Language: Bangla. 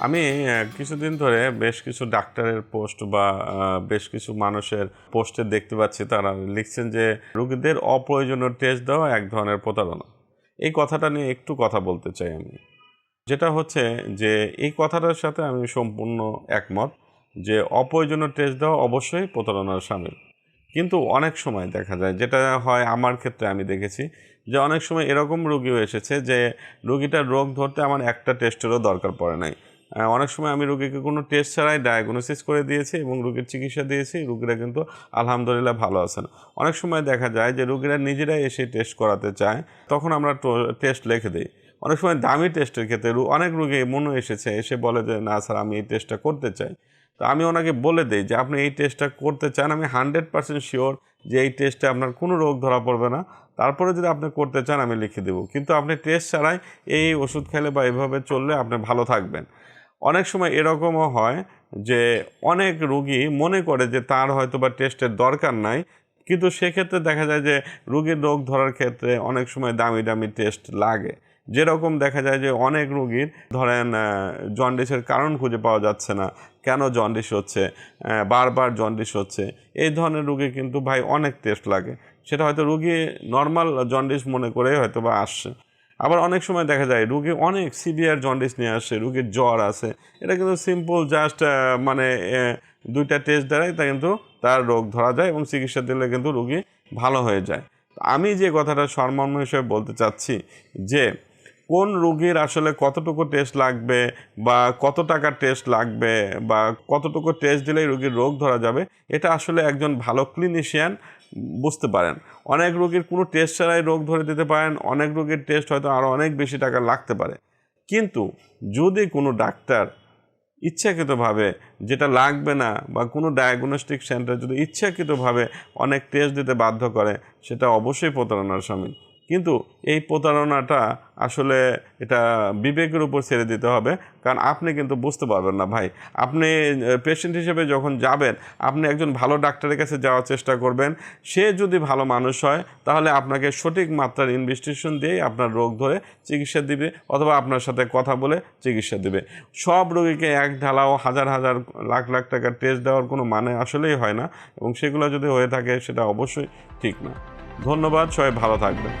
আমি কিছুদিন ধরে বেশ কিছু ডাক্তারের পোস্ট বা বেশ কিছু মানুষের পোস্টে দেখতে পাচ্ছি তারা লিখছেন যে রুগীদের অপ্রয়োজনীয় টেস্ট দেওয়া এক ধরনের প্রতারণা। এই কথাটা নিয়ে একটু কথা বলতে চাই আমি। যেটা হচ্ছে যে এই কথাটার সাথে আমি সম্পূর্ণ একমত যে অপ্রয়োজনীয় টেস্ট দেওয়া অবশ্যই প্রতারণার সামিল। কিন্তু অনেক সময় দেখা যায়, যেটা হয় আমার ক্ষেত্রে আমি দেখেছি যে অনেক সময় এরকম রুগীও এসেছে যে রুগীটার রোগ ধরতে আমার একটা টেস্টেরও দরকার পড়ে নাই। অনেক সময় আমি রোগীকে কোনো টেস্ট ছাড়াই ডায়াগনোসিস করে দিয়েছি এবং রোগীর চিকিৎসা দিয়েছি, রোগীরা কিন্তু আলহামদুলিল্লাহ ভালো আছেন। অনেক সময় দেখা যায় যে রোগীরা নিজেরাই এসে টেস্ট করাতে চায়, তখন আমরা টেস্ট লিখে দিই। অনেক সময় দামি টেস্টের ক্ষেত্রে অনেক রোগী মনে এসেছে, এসে বলে যে, না স্যার, আমি এই টেস্টটা করতে চাই। তো আমি ওনাকে বলে দিই যে, আপনি এই টেস্টটা করতে চান? আমি হান্ড্রেড পার্সেন্ট শিওর যে এই টেস্টে আপনার কোনো রোগ ধরা পড়বে না। তারপরে যদি আপনি করতে চান, আমি লিখে দেবো। কিন্তু আপনি টেস্ট ছাড়াই এই ওষুধ খেলে বা এভাবে চললে আপনি ভালো থাকবেন। অনেক সময় এরকমও হয় যে অনেক রোগী মনে করে যে তার হয়তো বা টেস্টের দরকার নাই, কিন্তু সেক্ষেত্রে দেখা যায় যে রোগীর রোগ ধরার ক্ষেত্রে অনেক সময় দামি দামি টেস্ট লাগে। যেরকম দেখা যায় যে অনেক রোগীর ধরেন জন্ডিসের কারণ খুঁজে পাওয়া যাচ্ছে না, কেন জন্ডিস হচ্ছে বারবার জন্ডিস হচ্ছে, এই ধরনের রোগী কিন্তু ভাই অনেক টেস্ট লাগে। সেটা হয়তো রুগী নর্মাল জন্ডিস মনে করে হয়তো বা আসছে। আবার অনেক সময় দেখা যায় রুগী অনেক সিভিয়ার জন্ডিস নিয়ে আসে, রুগীর জ্বর আছে এটা কিন্তু সিম্পল জাস্ট মানে দুইটা টেস্ট দ্বারাই তা কিন্তু তার রোগ ধরা যায় এবং চিকিৎসা দিলে কিন্তু রুগী ভালো হয়ে যায়। আমি যে কথাটা সর্বর্ম হিসেবে বলতে চাচ্ছি যে কোন রোগীর আসলে কতটুকু টেস্ট লাগবে বা কত টাকার টেস্ট লাগবে বা কতটুকু টেস্ট দিলেই রোগীর রোগ ধরা যাবে, এটা আসলে একজন ভালো ক্লিনিশিয়ান বুঝতে পারেন। অনেক রোগীর কোনো টেস্ট ছাড়াই রোগ ধরে দিতে পারেন, অনেক রোগীর টেস্ট হয়তো আরও অনেক বেশি টাকা লাগতে পারে। কিন্তু যদি কোনো ডাক্তার ইচ্ছাকৃতভাবে যেটা লাগবে না বা কোনো ডায়াগনস্টিক সেন্টার যদি ইচ্ছাকৃতভাবে অনেক টেস্ট দিতে বাধ্য করে, সেটা অবশ্যই প্রতারণার সামিল কিন্তু এই প্রতারণাটা আসলে এটা বিবেকের উপর ছেড়ে দিতে হবে, কারণ আপনি কিন্তু বুঝতে পারবেন না ভাই। আপনি পেশেন্ট হিসেবে যখন যাবেন, আপনি একজন ভালো ডাক্তারের কাছে যাওয়ার চেষ্টা করবেন। সে যদি ভালো মানুষ হয়, তাহলে আপনাকে সঠিক মাত্রার ইনভেস্টিগেশন দিয়েই আপনার রোগ ধরে চিকিৎসা দিবে, অথবা আপনার সাথে কথা বলে চিকিৎসা দিবে। সব রোগীকে এক ঢালাও হাজার হাজার লাখ লাখ টাকার টেস্ট দেওয়ার কোনো মানে আসলেই হয় না, এবং সেগুলো যদি হয়ে থাকে, সেটা অবশ্যই ঠিক না। ধন্যবাদ, সবাই ভালো থাকবেন।